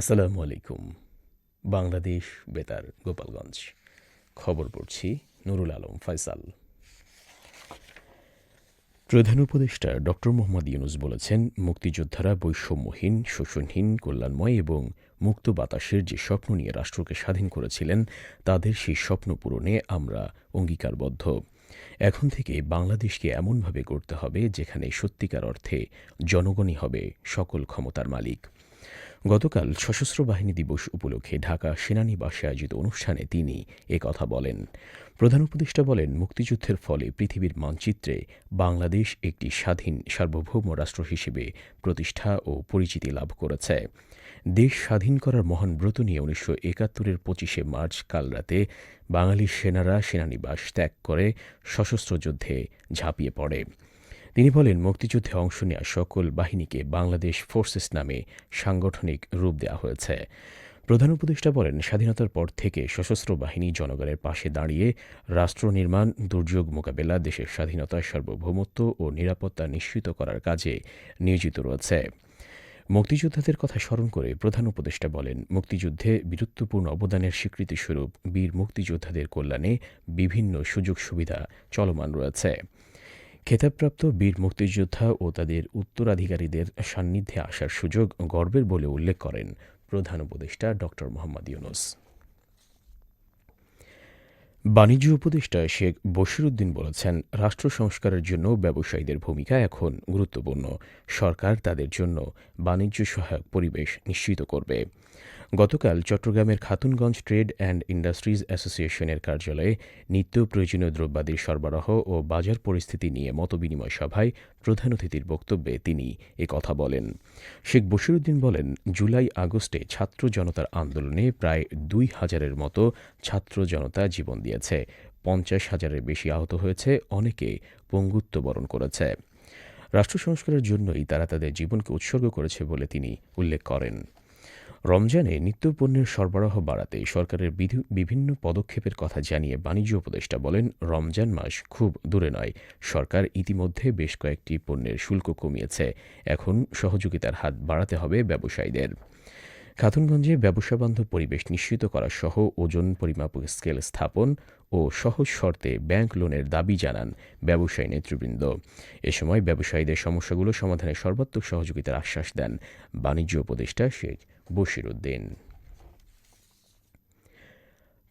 আসসালামু আলাইকুম। বাংলাদেশ বেতার, গোপালগঞ্জ। খবর পড়ছি নুরুল আলম ফয়সাল। প্রধান উপদেষ্টা ডক্টর মোহাম্মদ ইউনুস বলেছেন, মুক্তিযোদ্ধারা বৈষম্যহীন, শোষণহীন, কল্যাণময় এবং মুক্ত বাতাসের যে স্বপ্ন নিয়ে রাষ্ট্রকে স্বাধীন করেছিলেন, তাদের সেই স্বপ্ন পূরণে আমরা অঙ্গীকারবদ্ধ। এখন থেকে বাংলাদেশকে এমনভাবে গড়তে হবে যেখানে সত্যিকার অর্থে জনগণই হবে সকল ক্ষমতার মালিক। গতকাল সশস্ত্র বাহিনী দিবস উপলক্ষে ঢাকা সেনানিবাসে আয়োজিত অনুষ্ঠানে তিনি কথা বলেন। প্রধান উপদেষ্টা বলেন, মুক্তিযুদ্ধের ফলে পৃথিবীর মানচিত্রে বাংলাদেশ একটি স্বাধীন, সার্বভৌম রাষ্ট্র হিসেবে প্রতিষ্ঠা ও পরিচিতি লাভ করেছে। দেশ স্বাধীন করার মহান ব্রত নিয়ে উনিশশো একাত্তরের পঁচিশে মার্চ কাল রাতে বাঙালি সেনারা সেনানিবাস ত্যাগ করে সশস্ত্র যুদ্ধে ঝাঁপিয়ে পড়ে। তিনি বলেন, মুক্তিযুদ্ধে অংশ নেওয়া সকল বাহিনীকে বাংলাদেশ ফোর্সেস নামে সাংগঠনিক রূপ দেওয়া হয়েছে। প্রধান উপদেষ্টা বলেন, স্বাধীনতার পর থেকে সশস্ত্র বাহিনী জনগণের পাশে দাঁড়িয়ে রাষ্ট্র নির্মাণ, দুর্যোগ মোকাবেলা, দেশের স্বাধীনতা সার্বভৌমত্ব ও নিরাপত্তা নিশ্চিত করার কাজে নিয়োজিত রয়েছে। মুক্তিযোদ্ধাদের কথা স্মরণ করে প্রধান উপদেষ্টা বলেন, মুক্তিযুদ্ধে বীরত্বপূর্ণ অবদানের স্বীকৃতিস্বরূপ বীর মুক্তিযোদ্ধাদের কল্যাণে বিভিন্ন সুযোগ সুবিধা চলমান রয়েছে। খেতাবপ্রাপ্ত বীর মুক্তিযোদ্ধা ও তাদের উত্তরাধিকারীদের সান্নিধ্যে আসার সুযোগ গর্বের বলে উল্লেখ করেন প্রধান উপদেষ্টা ড. মোহাম্মদ ইউনুস। বাণিজ্য উপদেষ্টা শেখ বশিরুদ্দিন বলেছেন, রাষ্ট্র সংস্কারের জন্য ব্যবসায়ীদের ভূমিকা এখন গুরুত্বপূর্ণ। সরকার তাদের জন্য বাণিজ্য সহায়ক পরিবেশ নিশ্চিত করবে। গতকাল চট্টগ্রামের খাতুনগঞ্জ ট্রেড অ্যান্ড ইন্ডাস্ট্রিজ অ্যাসোসিয়েশনের কার্যালয়ে নিত্য প্রয়োজনীয় দ্রব্যাদির সরবরাহ ও বাজার পরিস্থিতি নিয়ে মতবিনিময় সভায় প্রধান অতিথির বক্তব্যে তিনি কথা বলেন। শেখ বশিরুদ্দিন বলেন, জুলাই আগস্টে ছাত্র জনতার আন্দোলনে প্রায় দুই হাজারের মতো ছাত্র জনতা জীবন দিয়েছে। পঞ্চাশ হাজারের বেশি আহত হয়েছে, অনেকে পঙ্গুত্ব বরণ করেছে। রাষ্ট্র সংস্কারের জন্যই তারা তাদের জীবনকে উৎসর্গ করেছে বলে তিনি উল্লেখ করেন। রমজানে নিত্যপণ্যের সরবরাহ বাড়াতে সরকারের বিভিন্ন পদক্ষেপের কথা জানিয়ে বাণিজ্য উপদেষ্টা বলেন, রমজান মাস খুব দূরে নয়। সরকার ইতিমধ্যে বেশ কয়েকটি পণ্যের শুল্ক কমিয়েছে। এখন সহযোগিতার হাত বাড়াতে হবে ব্যবসায়ীদের। খাতুনগঞ্জে ব্যবসাবান্ধব পরিবেশ নিশ্চিত করা সহ ওজন পরিমাপক স্কেল স্থাপন ও সহজ শর্তে ব্যাংক লোনের দাবি জানান ব্যবসায়ী নেতৃবৃন্দ। এ সময় ব্যবসায়ীদের সমস্যাগুলো সমাধানে সর্বাত্মক সহযোগিতার আশ্বাস দেন বাণিজ্য উপদেষ্টা শেখ বশির উদ্দিন।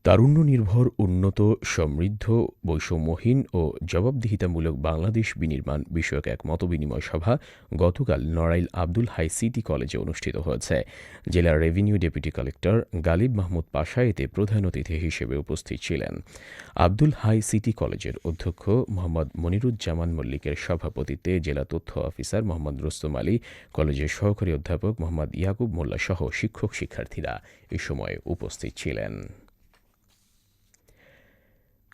তারুণ্য নির্ভর উন্নত, সমৃদ্ধ, বৈষম্যহীন ও জবাবদিহিতামূলক বাংলাদেশ বিনির্মাণ বিষয়ক এক মতবিনিময় সভা গতকাল নড়াইল আব্দুল হাই সিটি কলেজে অনুষ্ঠিত হয়েছে। জেলার revenue deputy collector Ghalib Mahmud Pasha এতে প্রধান অতিথি হিসেবে উপস্থিত ছিলেন। আব্দুল হাই সিটি কলেজের অধ্যক্ষ মোহাম্মদ মনিরুজ্জামান মল্লিকের সভাপতিত্বে জেলা তথ্য অফিসার মোহাম্মদ রুস্তম আলী, কলেজের সহকারী অধ্যাপক মোহাম্মদ ইয়াকুব মোল্লা সহ শিক্ষক শিক্ষার্থীরা এ সময় উপস্থিত ছিলেন।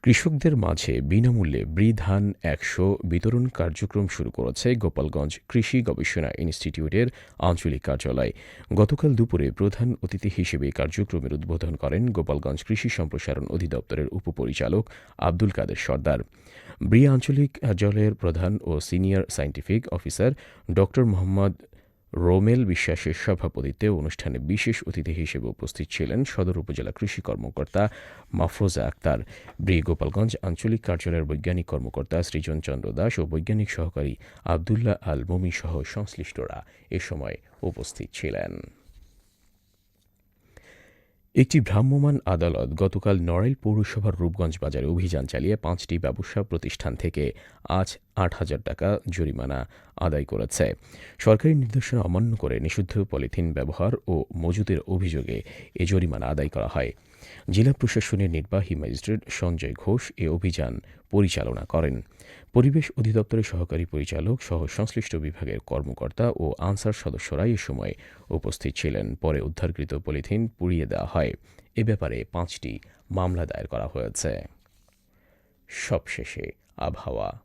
কৃষকদের মাঝে বিনামূল্যে ব্রি ধান একশো বিতরণ কার্যক্রম শুরু করেছে গোপালগঞ্জ কৃষি গবেষণা ইনস্টিটিউটের আঞ্চলিক কার্যালয়। গতকাল দুপুরে প্রধান অতিথি হিসেবে কার্যক্রমের উদ্বোধন করেন গোপালগঞ্জ কৃষি সম্প্রসারণ অধিদপ্তরের উপপরিচালক আব্দুল কাদের সর্দার। ব্রি আঞ্চলিক কার্যালয়ের প্রধান ও সিনিয়র সায়েন্টিফিক অফিসার ড মোহাম্মদ রোমেল বিশ্বাসের সভাপতিত্বে অনুষ্ঠানে বিশেষ অতিথি হিসেবে উপস্থিত ছিলেন সদর উপজেলা কৃষি কর্মকর্তা মাফরোজা আক্তার ব্রি গোপালগঞ্জ আঞ্চলিক কার্যালয়ের বৈজ্ঞানিক কর্মকর্তা সৃজন চন্দ্র দাস ও বৈজ্ঞানিক সহকারী আবদুল্লাহ আল মমি সহ সংশ্লিষ্টরা এ সময় উপস্থিত ছিলেন। একটি ভ্রাম্যমাণ আদালত গতকাল নড়াইল পৌরসভার রূপগঞ্জ বাজারে অভিযান চালিয়ে পাঁচটি ব্যবসা প্রতিষ্ঠান থেকে আজ আট হাজার টাকা জরিমানা আদায় করেছে। সরকারি নির্দেশনা অমান্য করে নিষিদ্ধ পলিথিন ব্যবহার ও মজুদের অভিযোগে এ জরিমানা আদায় করা হয়। জেলা প্রশাসনের নির্বাহী ম্যাজিস্ট্রেট সঞ্জয় ঘোষ এ অভিযান পরিচালনা করেন। পরিবেশ অধিদপ্তরের সহকারী পরিচালক সহ সংশ্লিষ্ট বিভাগের কর্মকর্তা ও আনসার সদস্যরা এ সময় উপস্থিত ছিলেন। পরে উদ্ধারকৃত পলিথিন পুড়িয়ে দেওয়া হয়। এ ব্যাপারে পাঁচটি মামলা দায়ের করা হয়েছে। সবশেষে আবহাওয়া।